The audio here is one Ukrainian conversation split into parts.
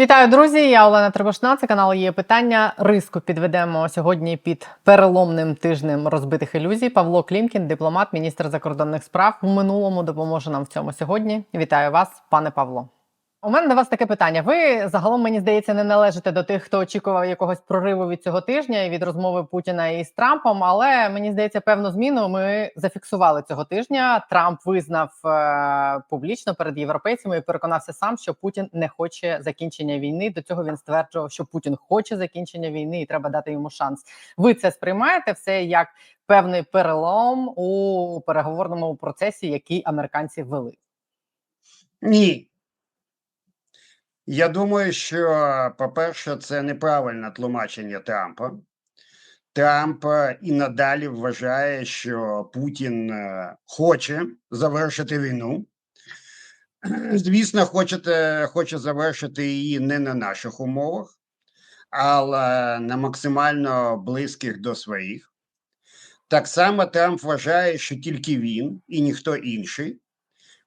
Вітаю, друзі! Я Олена Требушна. Це канал є питання. Риску підведемо сьогодні під переломним тижнем розбитих ілюзій. Павло Клімкін, дипломат, міністр закордонних справ в минулому допоможе нам в цьому сьогодні. Вітаю вас, пане Павло. У мене до вас таке питання. Ви загалом мені здається не належите до тих, хто очікував якогось прориву від цього тижня і від розмови Путіна із Трампом. Але мені здається, певну зміну ми зафіксували цього тижня. Трамп визнав е- публічно перед європейцями і переконався сам, що Путін не хоче закінчення війни. До цього він стверджував, що Путін хоче закінчення війни, і треба дати йому шанс. Ви це сприймаєте все як певний перелом у переговорному процесі, який американці вели? Ні. Я думаю, що, по-перше, це неправильне тлумачення Трампа. Трамп е, і надалі вважає, що Путін е, хоче завершити війну. Звісно, хочете, хоче завершити її не на наших умовах, але на максимально близьких до своїх. Так само Трамп вважає, що тільки він і ніхто інший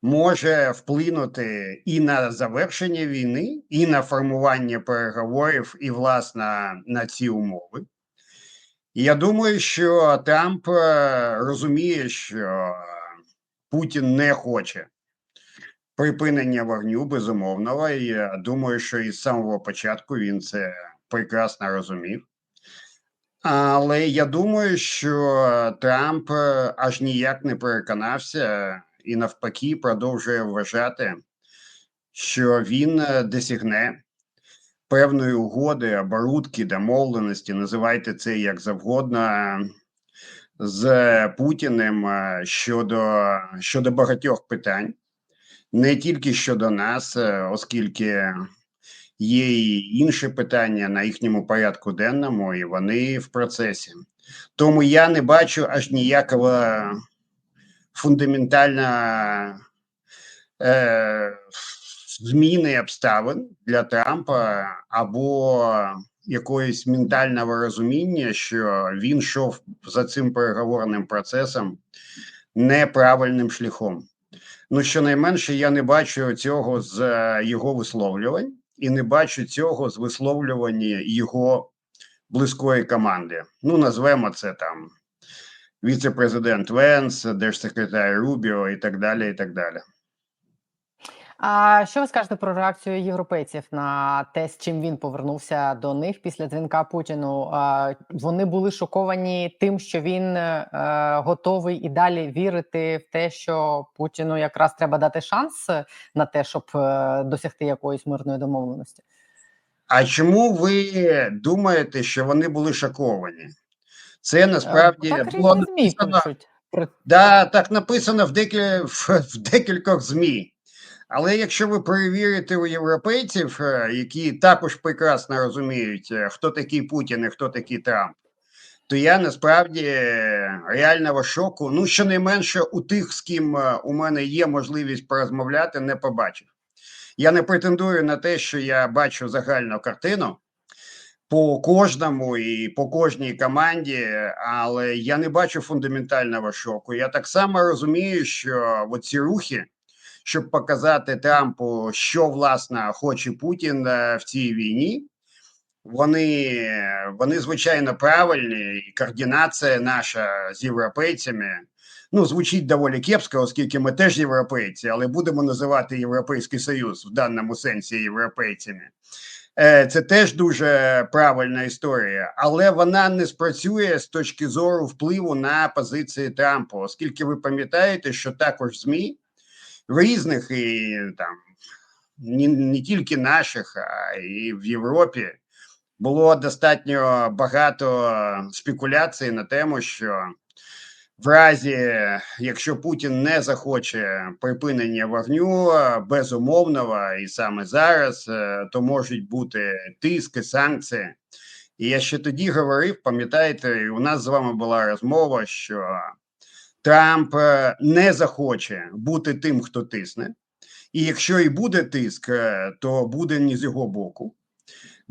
може вплинути і на завершення війни, і на формування переговорів, і власне на ці умови. Я думаю, що Трамп е, розуміє, що Путін не хоче припинення вогню безумовного. І я думаю, що із самого початку він це прекрасно розумів. Але я думаю, що Трамп е, аж ніяк не переконався і навпаки продовжує вважати, що він е, досягне певної угоди, оборудки, домовленості, називайте це як завгодно, з Путіним е, щодо, щодо багатьох питань, не тільки щодо нас, е, оскільки. Є і інші питання на їхньому порядку денному, і вони в процесі. Тому я не бачу аж ніякого фундаментальна е, зміни обставин для Трампа або якоїсь ментального розуміння, що він йшов за цим переговорним процесом неправильним шляхом. Ну, щонайменше, я не бачу цього з е, його висловлювань і не бачу цього з висловлювання його близької команди. Ну, назвемо це там віце-президент Венс, держсекретар Рубіо і так далі. і так далі. А що ви скажете про реакцію європейців на те, з чим він повернувся до них після дзвінка Путіну? Вони були шоковані тим, що він е, готовий і далі вірити в те, що Путіну якраз треба дати шанс на те, щоб е, досягти якоїсь мирної домовленості. А чому ви думаєте, що вони були шоковані? Це насправді Е, так було написано, да, так написано в, декіль, в, в декількох ЗМІ. Але якщо ви перевірите у європейців, е, які також прекрасно розуміють, е, хто такий Путін і хто такий Трамп, то я насправді реального шоку, ну щонайменше у тих, з ким у мене є можливість порозмовляти, не побачив. Я не претендую на те, що я бачу загальну картину по кожному і по кожній команді, але я не бачу фундаментального шоку. Я так само розумію, що оці рухи, щоб показати Трампу, що власне хоче Путін е, в цій війні. Вони, вони звичайно правильні, і координація наша з європейцями ну звучить доволі кепсько, оскільки ми теж європейці, але будемо називати Європейський Союз в даному сенсі європейцями. Е, Це теж дуже правильна історія, але вона не спрацює з точки зору впливу на позиції Трампа, оскільки ви пам'ятаєте, що також ЗМІ в різних і там не, не тільки наших, а і в Європі було достатньо багато спекуляцій на тему, що в разі, якщо Путін не захоче припинення вогню безумовного, і саме зараз, е, то можуть бути тиски, санкції. І я ще тоді говорив, пам'ятаєте, у нас з вами була розмова, що Трамп е, не захоче бути тим, хто тисне, і якщо і буде тиск, е, то буде не з його боку.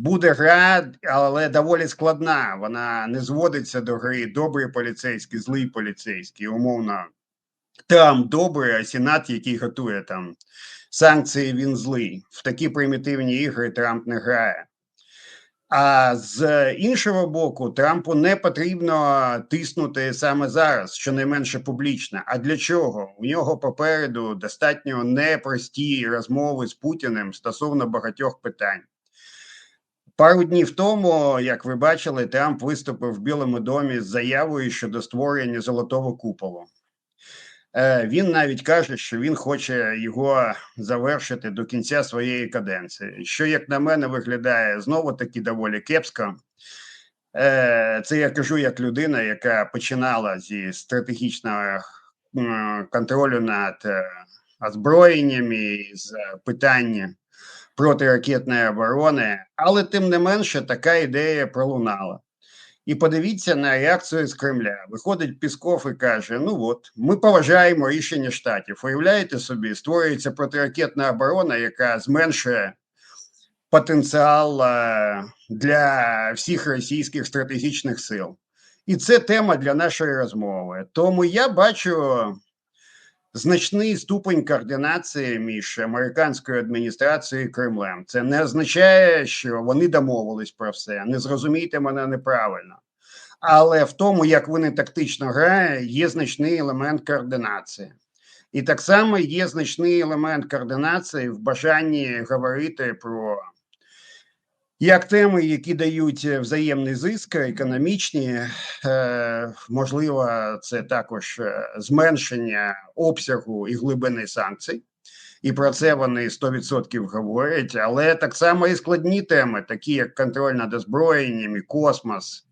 Буде гра, але доволі складна. Вона не зводиться до гри добрий поліцейський, злий поліцейський, умовно Трамп добрий, а Сенат, який готує там санкції, він злий. В такі примітивні ігри Трамп не грає. А з іншого боку, Трампу не потрібно тиснути саме зараз, щонайменше публічно. А для чого? У нього попереду достатньо непрості розмови з Путіним стосовно багатьох питань. Пару днів тому, як ви бачили, Трамп виступив в Білому домі з заявою щодо створення золотого куполу. Е, Він навіть каже, що він хоче його завершити до кінця своєї каденції, що, як на мене, виглядає знову таки доволі кепсько. Е, Це я кажу як людина, яка починала зі стратегічного контролю над е, озброєннями з питання протиракетної оборони, але тим не менше така ідея пролунала. І подивіться на реакцію з Кремля. Виходить Пісков і каже: Ну от, ми поважаємо рішення штатів. Уявляєте собі, створюється протиракетна оборона, яка зменшує потенціал е, для всіх російських стратегічних сил. І це тема для нашої розмови. Тому я бачу значний ступень координації між американською адміністрацією і Кремлем. Це не означає, що вони домовились про все. Не зрозумійте мене неправильно. Але в тому, як вони тактично грають, є значний елемент координації. І так само є значний елемент координації в бажанні говорити про як теми, які дають взаємний зиск, економічні, е, можливо, це також е, зменшення обсягу і глибини санкцій. І про це вони 100% говорять, але так само і складні теми, такі як контроль над озброєннями, космос,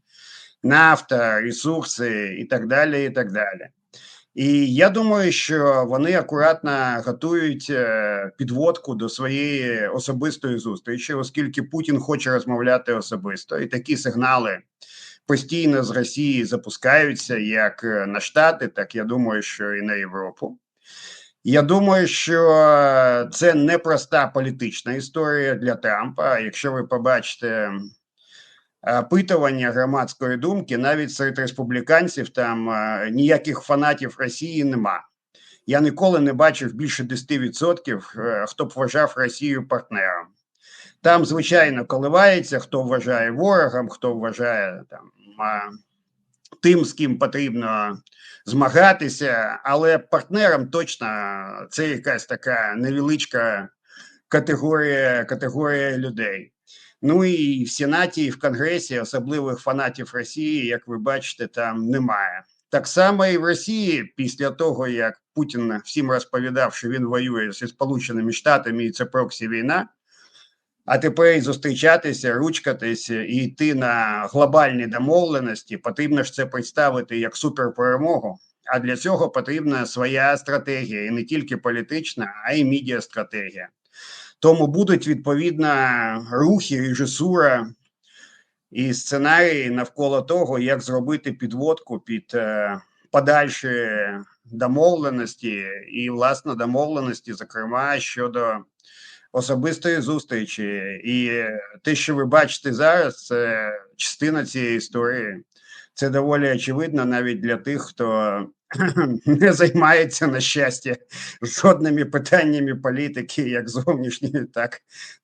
нафта, ресурси і так далі. І так далі. І я думаю, що вони акуратно готують е, підводку до своєї особистої зустрічі, оскільки Путін хоче розмовляти особисто, і такі сигнали постійно з Росії запускаються як е, на Штати, так я думаю, що і на Європу. Я думаю, що це непроста політична історія для Трампа. Якщо ви побачите опитування громадської думки, навіть серед республіканців там е, ніяких фанатів Росії нема. Я ніколи не бачив більше 10%, е, хто б вважав Росію партнером. Там, звичайно, коливається, хто вважає ворогом, хто вважає там тим, з ким потрібно змагатися, але партнером точно це якась така невеличка категорія, категорія людей. Ну і в Сенаті, і в Конгресі особливих фанатів Росії, як ви бачите, там немає. Так само і в Росії, після того як Путін всім розповідав, що він воює зі Сполученими Штатами, і це проксі війна. А тепер і зустрічатися, ручкатися і йти на глобальні домовленості. Потрібно ж це представити як суперперемогу. А для цього потрібна своя стратегія, і не тільки політична, а й медіастратегія. Тому будуть відповідно рухи, режисура і сценарії навколо того, як зробити підводку під е, подальші домовленості, і власне домовленості, зокрема щодо особистої зустрічі. І те, що ви бачите зараз, це частина цієї історії. Це доволі очевидно навіть для тих, хто не займається на щастя жодними питаннями політики, як зовнішньої, так,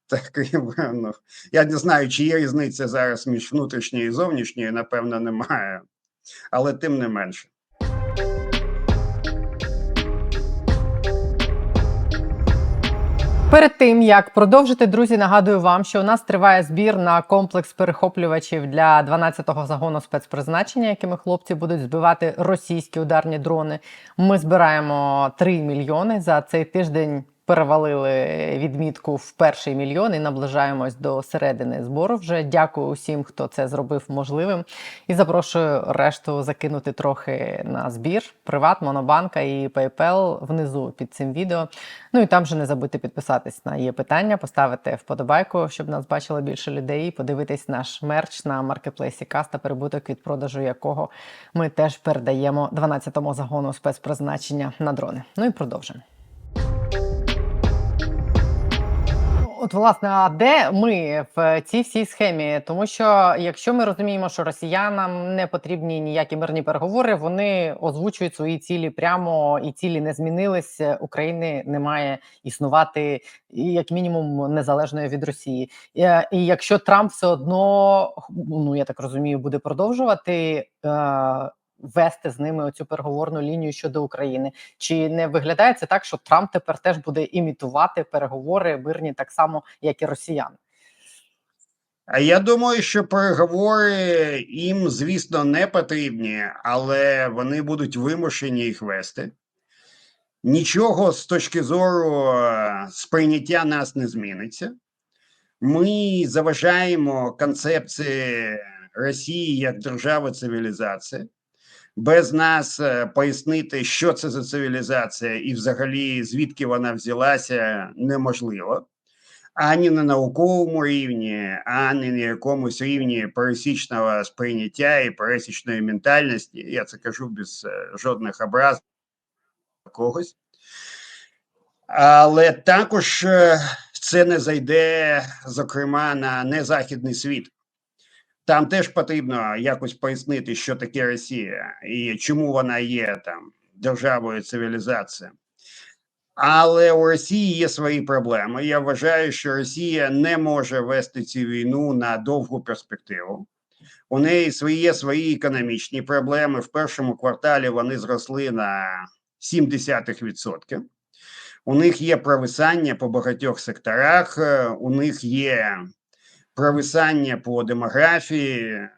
так і ну, я не знаю, чи є різниця зараз між внутрішньою і зовнішньою, напевно, немає, але тим не менше. Перед тим як продовжити, друзі, нагадую вам, що у нас триває збір на комплекс перехоплювачів для 12-го загону спецпризначення, якими хлопці будуть збивати російські ударні дрони. Ми збираємо 3 мільйони за цей тиждень. Перевалили відмітку в перший мільйон і наближаємось до середини збору. Вже дякую усім, хто це зробив можливим. І запрошую решту закинути трохи на збір. Приват, Монобанка і PayPal внизу під цим відео. Ну і там же не забудьте підписатись на є питання, поставити вподобайку, щоб нас бачило більше людей. і Подивитись наш мерч на маркетплейсі Каста, перебуток від продажу якого ми теж передаємо 12-му загону спецпризначення на дрони. Ну і продовжимо. От, власне, а де ми в цій всій схемі? Тому що якщо ми розуміємо, що росіянам не потрібні ніякі мирні переговори, вони озвучують свої цілі прямо, і цілі не змінились. України не має існувати як мінімум незалежною від Росії. Е, і якщо Трамп все одно, ну я так розумію, буде продовжувати. Вести з ними оцю переговорну лінію щодо України, чи не виглядає це так, що Трамп тепер теж буде імітувати переговори мирні так само, як і росіяни? А я думаю, що переговори їм, звісно, не потрібні, але вони будуть вимушені їх вести. Нічого з точки зору е, сприйняття нас не зміниться. Ми заважаємо концепції Росії як держави цивілізації. Без нас е, пояснити, що це за цивілізація, і взагалі звідки вона взялася, неможливо ані на науковому рівні, ані на якомусь рівні пересічного сприйняття і пересічної ментальності. Я це кажу без е, жодних образ когось. Але також е, це не зайде, зокрема, на незахідний світ. Там теж потрібно якось пояснити, що таке Росія і чому вона є там державою цивілізації. Але у Росії є свої проблеми. Я вважаю, що Росія не може вести цю війну на довгу перспективу. У неї свої є свої економічні проблеми. В першому кварталі вони зросли на 0,7%. У них є провисання по багатьох секторах, е, у них є провисання по демографії.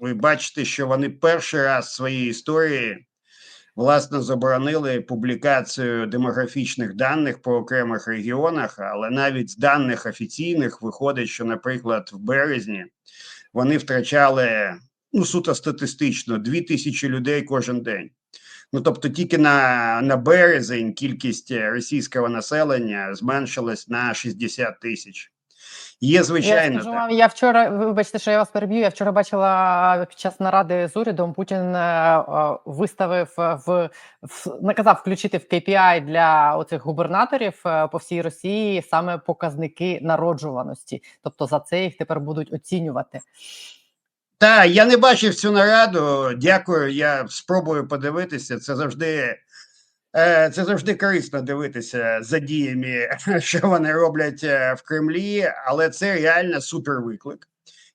Ви бачите, що вони перший раз в своїй історії власне заборонили публікацію демографічних даних по окремих регіонах, але навіть з даних офіційних виходить, що, наприклад, в березні вони втрачали ну суто статистично 2 тисячі людей кожен день. Ну тобто, тільки на на березень кількість російського населення зменшилась на 60 тисяч. Є звичайно. Я, скажу вам, я вчора, вибачте, що я вас переб'ю. Я вчора бачила під час наради з урядом. Путін е, виставив в, в наказав включити в KPI для оцих губернаторів е, по всій Росії саме показники народжуваності. Тобто за це їх тепер будуть оцінювати. Так, я не бачив цю нараду. Дякую. Я спробую подивитися. Це завжди. Е, це завжди корисно дивитися за діями, що вони роблять е, в Кремлі, але це реально супервиклик,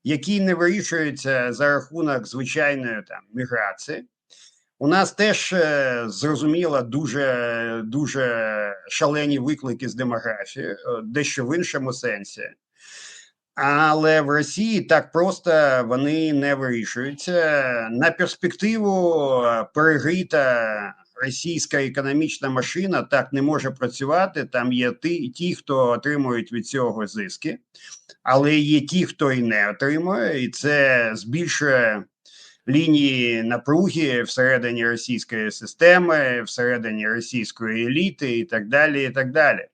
який не вирішується за рахунок звичайної там міграції. У нас теж е, зрозуміло дуже дуже шалені виклики з демографією, дещо в іншому сенсі. Але в Росії так просто вони не вирішуються на перспективу перегрита російська економічна машина так не може працювати. Там є ті, ті, хто отримують від цього зиски, але є ті, хто і не отримує, і це збільшує лінії напруги всередині російської системи, всередині російської еліти, і так далі. і так далі.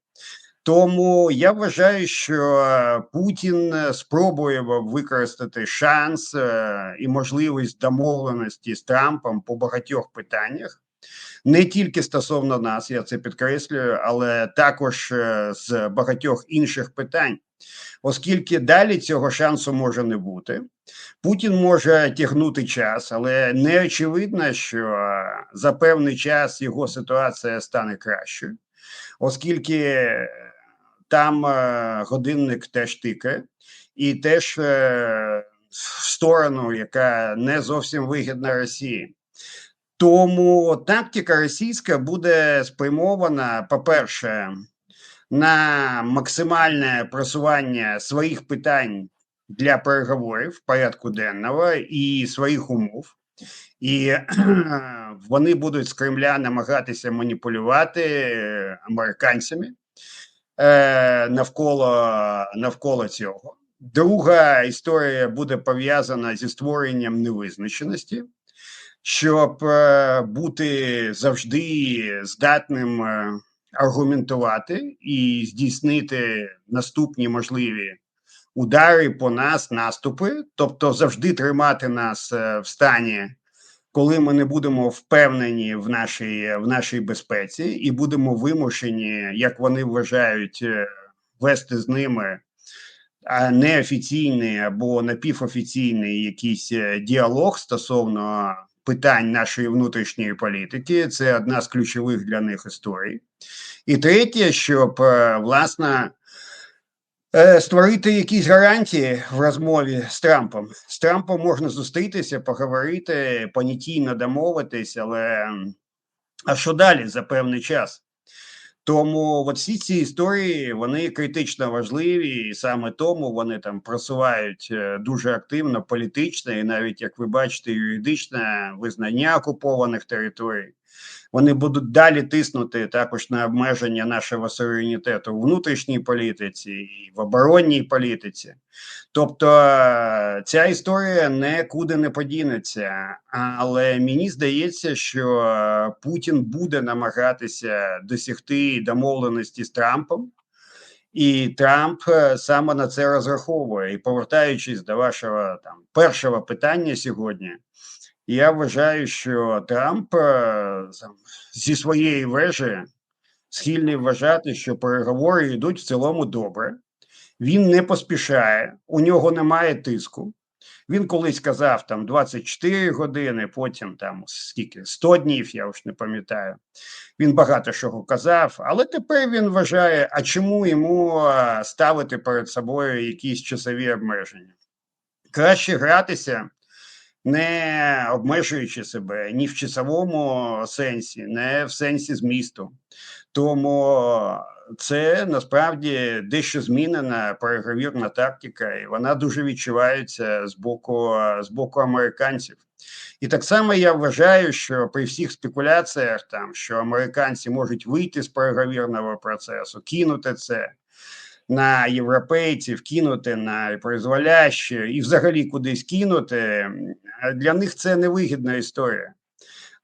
Тому я вважаю, що Путін спробує використати шанс е, і можливість домовленості з Трампом по багатьох питаннях, не тільки стосовно нас, я це підкреслюю, але також е, з багатьох інших питань, оскільки далі цього шансу може не бути. Путін може тягнути час, але не очевидно, що за певний час його ситуація стане кращою, оскільки там е, годинник теж тикає, і теж е, в сторону, яка не зовсім вигідна Росії. Тому тактика російська буде спрямована, по-перше, на максимальне просування своїх питань для переговорів порядку денного і своїх умов, і вони будуть з Кремля намагатися маніпулювати е, американцями е, навколо, навколо цього. Друга історія буде пов'язана зі створенням невизначеності щоб е, бути завжди здатним е, аргументувати і здійснити наступні можливі удари по нас, наступи, тобто завжди тримати нас е, в стані, коли ми не будемо впевнені в нашій в нашій безпеці, і будемо вимушені, як вони вважають, вести з ними неофіційний або напівофіційний якийсь діалог стосовно питань нашої внутрішньої політики. Це одна з ключових для них історій. І третє, щоб е, власне створити якісь гарантії в розмові з Трампом. З Трампом можна зустрітися, поговорити, понятійно домовитись, але а що далі за певний час? Тому от всі ці історії вони критично важливі, і саме тому вони там просувають е, дуже активно політичне і навіть як ви бачите, юридичне визнання окупованих територій. Вони будуть далі тиснути також на обмеження нашого суверенітету в внутрішній політиці і в оборонній політиці. Тобто е, ця історія нікуди не подінеться. Але мені здається, що е, Путін буде намагатися досягти домовленості з Трампом, і Трамп е, саме на це розраховує. І повертаючись до вашого там першого питання сьогодні, я вважаю, що Трамп е, зі своєї вежі схильний вважати, що переговори йдуть в цілому добре. Він не поспішає, у нього немає тиску. Він колись казав там 24 години, потім там скільки 100 днів, я вже не пам'ятаю. Він багато чого казав, але тепер він вважає, а чому йому ставити перед собою якісь часові обмеження? Краще гратися, не обмежуючи себе ні в часовому сенсі, не в сенсі змісту. Тому це насправді дещо змінена переговірна тактика, і вона дуже відчувається з боку з боку американців. І так само я вважаю, що при всіх спекуляціях, там що американці можуть вийти з переговірного процесу, кинути це на європейців, кинути на призволяще і взагалі кудись кинути, для них це невигідна історія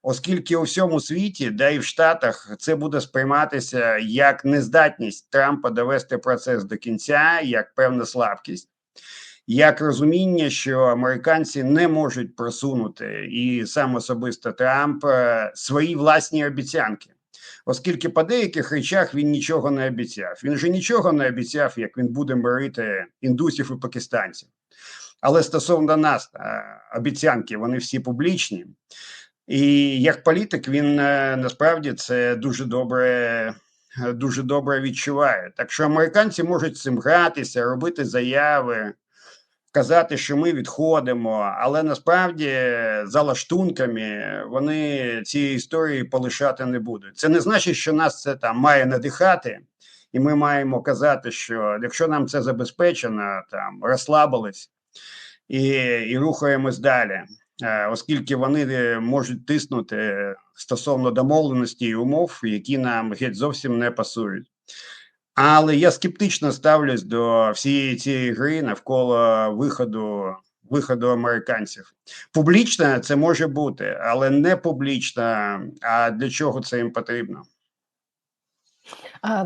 оскільки у всьому світі, да і в Штатах, це буде сприйматися як нездатність Трампа довести процес до кінця, як певна слабкість, як розуміння, що американці не можуть просунути і сам особисто Трамп е, свої власні обіцянки. Оскільки по деяких речах він нічого не обіцяв. Він же нічого не обіцяв, як він буде мирити індусів і пакистанців. Але стосовно нас, е, обіцянки, вони всі публічні. І як політик він е, насправді це дуже добре. е, Дуже добре відчуває. Так що американці можуть цим гратися, робити заяви, казати, що ми відходимо, але насправді е, за лаштунками вони ці історії полишати не будуть. Це не значить, що нас це там має надихати, і ми маємо казати, що якщо нам це забезпечено, там розслабились і, і рухаємось далі. Е, оскільки вони е, можуть тиснути стосовно домовленості і умов, які нам геть зовсім не пасують. Але я скептично ставлюсь до всієї цієї гри навколо виходу виходу американців. Публічно це може бути, але не публічно. А для чого це їм потрібно?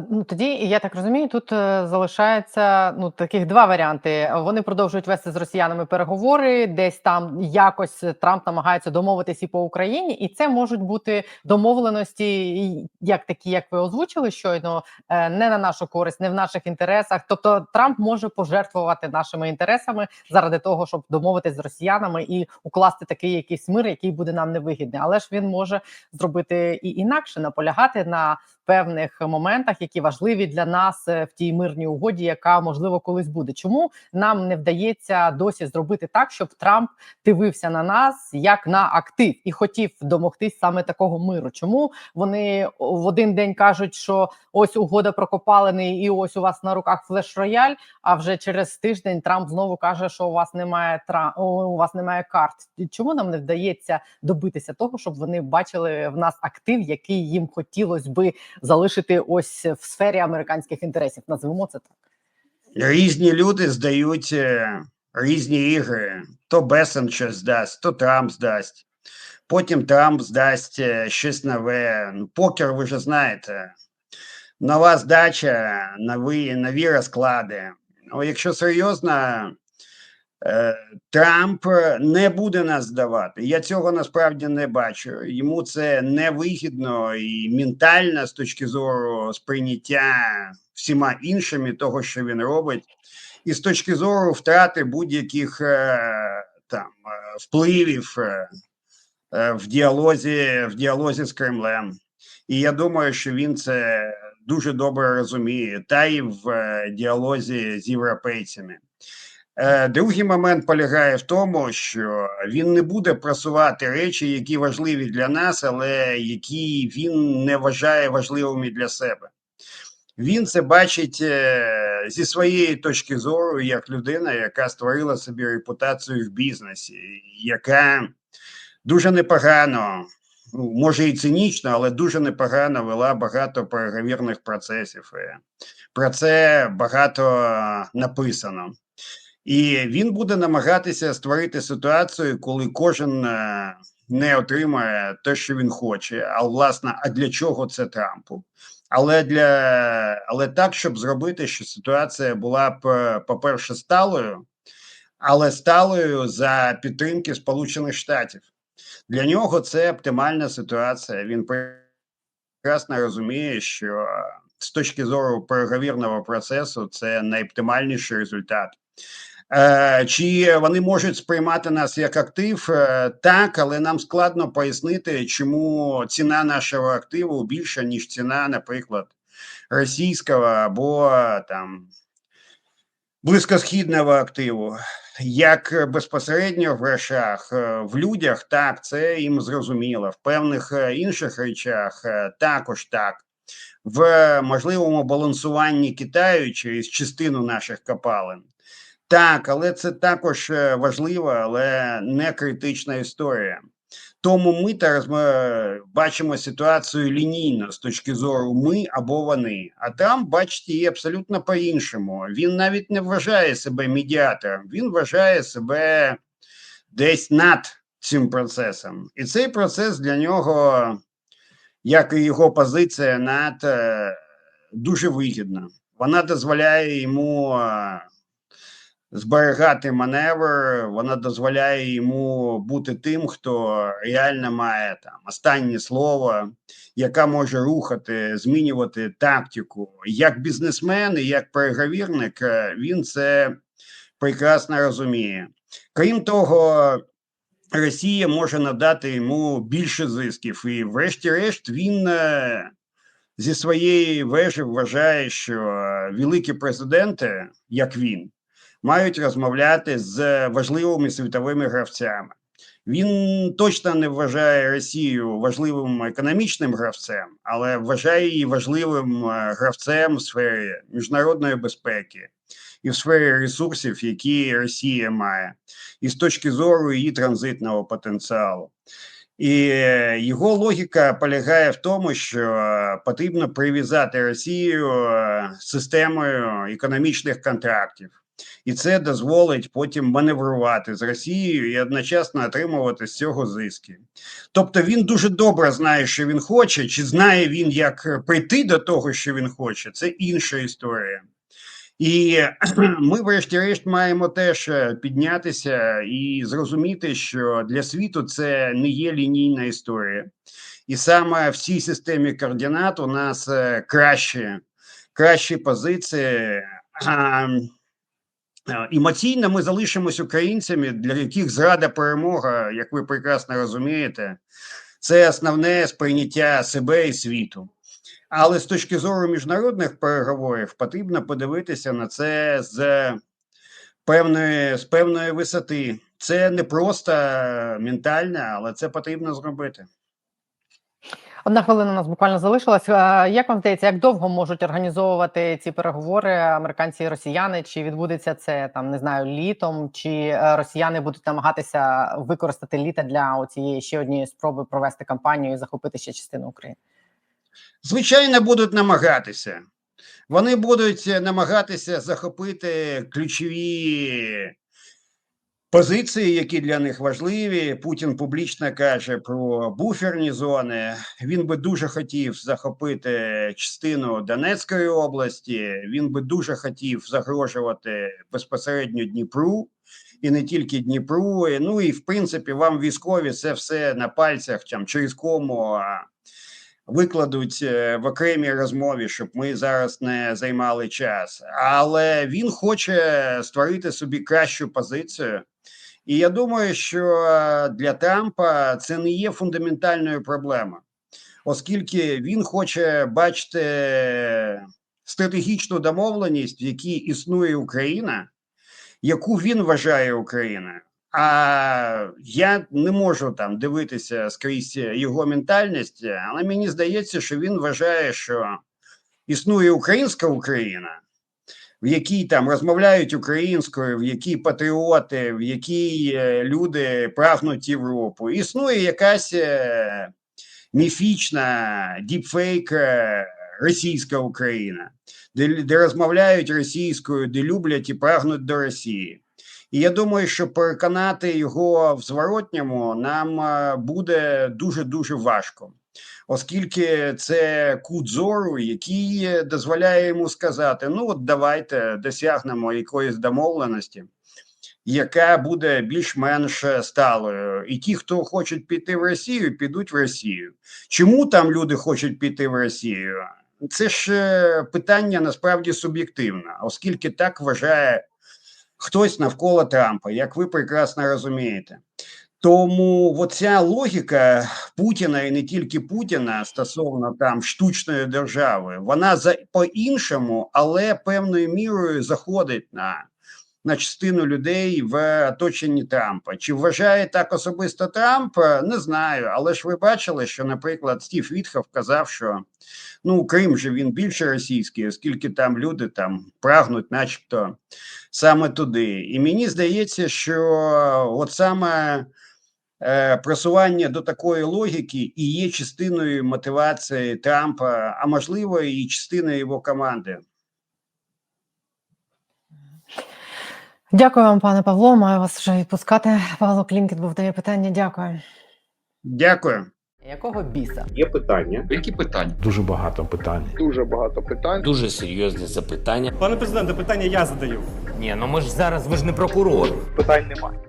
Ну, тоді, я так розумію, тут е, залишається ну, таких два варіанти. Вони продовжують вести з росіянами переговори, десь там якось Трамп намагається домовитись і по Україні, і це можуть бути домовленості, як такі, як ви озвучили щойно, е, не на нашу користь, не в наших інтересах. Тобто Трамп може пожертвувати нашими інтересами заради того, щоб домовитись з росіянами і укласти такий якийсь мир, який буде нам невигідний. Але ж він може зробити і інакше наполягати на певних моментах, які важливі для нас е, в тій мирній угоді, яка можливо колись буде. Чому нам не вдається досі зробити так, щоб Трамп дивився на нас як на актив і хотів домогтись саме такого миру? Чому вони в один день кажуть, що ось угода про копалини, і ось у вас на руках флеш-рояль, а вже через тиждень Трамп знову каже, що у вас немає тра... у вас немає карт. Чому нам не вдається добитися того, щоб вони бачили в нас актив, який їм хотілось би залишити ось в сфері американських інтересів? Назвемо це так. Різні люди здають е, різні ігри. То Бесен щось здасть, то Трамп здасть. Потім Трамп здасть е, щось нове. Ну, Покер, ви ж знаєте, нова здача, нові, нові розклади. Ну, якщо серйозно, е, Трамп не буде нас здавати. Я цього насправді не бачу. Йому це не вигідно і ментально з точки зору сприйняття всіма іншими того, що він робить, і з точки зору втрати будь-яких е, там е, впливів е, е, в діалозі, в діалозі з Кремлем. І я думаю, що він це дуже добре розуміє, та й в е, діалозі з європейцями. Е, Другий момент полягає в тому, що він не буде просувати речі, які важливі для нас, але які він не вважає важливими для себе. Він це бачить е, зі своєї точки зору як людина, яка створила собі репутацію в бізнесі, яка дуже непогано, ну, може і цинічно, але дуже непогано вела багато переговірних процесів. Е, Про це багато написано. І він буде намагатися створити ситуацію, коли кожен е, не отримає те, що він хоче. А власне, а для чого це Трампу? Але для але так, щоб зробити, що ситуація була б, е, по-перше, сталою, але сталою за підтримки Сполучених Штатів. Для нього це оптимальна ситуація. Він прекрасно розуміє, що з точки зору переговірного процесу це найоптимальніший результат. Е, Чи вони можуть сприймати нас як актив? Е, Так, але нам складно пояснити, чому ціна нашого активу більша, ніж ціна, наприклад, російського або там близькосхідного активу. Як безпосередньо в грошах, е, в людях, так, це їм зрозуміло. В певних інших речах також так. В можливому балансуванні Китаю через частину наших копалин. Так, але це також е, важливо, але не критична історія. Тому ми зараз ми бачимо ситуацію лінійно з точки зору ми або вони. А Трамп, бачите, є абсолютно по-іншому. Він навіть не вважає себе медіатором, він вважає себе десь над цим процесом. І цей процес для нього, як і його позиція, над е, дуже вигідна. Вона дозволяє йому. Зберігати маневр, вона дозволяє йому бути тим, хто реально має там останнє слово, яка може рухати, змінювати тактику. Як бізнесмен і як переговірник, е, він це прекрасно розуміє. Крім того, Росія може надати йому більше зисків, і, врешті-решт, він. е, Зі своєї вежі вважає, що е, великі президенти, як він, мають розмовляти з важливими світовими гравцями. Він точно не вважає Росію важливим економічним гравцем, але вважає її важливим е, гравцем в сфері міжнародної безпеки і в сфері ресурсів, які Росія має, і з точки зору її транзитного потенціалу. І е, його логіка полягає в тому, що потрібно прив'язати Росію е, системою економічних контрактів і це дозволить потім маневрувати з Росією і одночасно отримувати з цього зиски. Тобто він дуже добре знає, що він хоче, чи знає він, як прийти до того, що він хоче, це інша історія. І ми, врешті-решт, маємо теж е, піднятися і зрозуміти, що для світу це не є лінійна історія. І саме в цій системі координат у нас е, кращі, кращі позиції. Е, Емоційно ми залишимось українцями, для яких зрада перемога, як ви прекрасно розумієте, це основне сприйняття себе і світу. Але з точки зору міжнародних переговорів потрібно подивитися на це з певної, з певної висоти. Це не просто ментальне, але це потрібно зробити. Одна хвилина у нас буквально залишилась. Е, Як вам здається, як довго можуть організовувати ці переговори американці і росіяни? Чи відбудеться це там не знаю літом, чи е, росіяни будуть намагатися використати літо для цієї ще однієї спроби провести кампанію і захопити ще частину України? Звичайно, будуть намагатися. Вони будуть намагатися захопити ключові позиції, які для них важливі. Путін публічно каже про буферні зони. Він би дуже хотів захопити частину Донецької області. Він би дуже хотів загрожувати безпосередньо Дніпру. І не тільки Дніпру, ну і в принципі, вам військові це все на пальцях, там через кому викладуть е, в окремій розмові, щоб ми зараз не займали час. Але він хоче створити собі кращу позицію. І я думаю, що е, для Трампа це не є фундаментальною проблемою, оскільки він хоче бачити стратегічну домовленість, в якій існує Україна, яку він вважає Україною. А я не можу там дивитися скрізь його ментальність, але мені здається, що він вважає, що існує українська Україна, в якій там розмовляють українською, в якій патріоти, в якій е, люди прагнуть Європу. Існує якась е, міфічна діпфейк е, російська Україна, де, де розмовляють російською, де люблять і прагнуть до Росії. І я думаю, що переконати його в зворотньому нам буде дуже дуже важко, оскільки це кут зору, який дозволяє йому сказати: ну от давайте досягнемо якоїсь домовленості, яка буде більш-менш сталою. І ті, хто хочуть піти в Росію, підуть в Росію. Чому там люди хочуть піти в Росію? Це ж е, питання насправді суб'єктивне, оскільки так вважає хтось навколо Трампа, як ви прекрасно розумієте. Тому оця логіка Путіна і не тільки Путіна стосовно там штучної держави, вона за по-іншому, але певною мірою заходить на, на частину людей в оточенні Трампа. Чи вважає так особисто Трамп? Не знаю. Але ж ви бачили, що, наприклад, Стів Вітхов казав, що ну Крим же він більше російський, оскільки там люди там прагнуть, начебто, саме туди. І мені здається, що от саме просування до такої логіки і є частиною мотивації Трампа, а можливо, і частиною його команди. Дякую вам, пане Павло. Маю вас вже відпускати. Павло Клімкіт був дає питання. Дякую. Дякую. Якого біса? Є питання. Які питання? Дуже багато питань. Дуже багато питань. Дуже серйозні запитання. Пане президенте, питання я задаю. Ні, ну ми ж зараз ви ж не прокурор. Питань немає.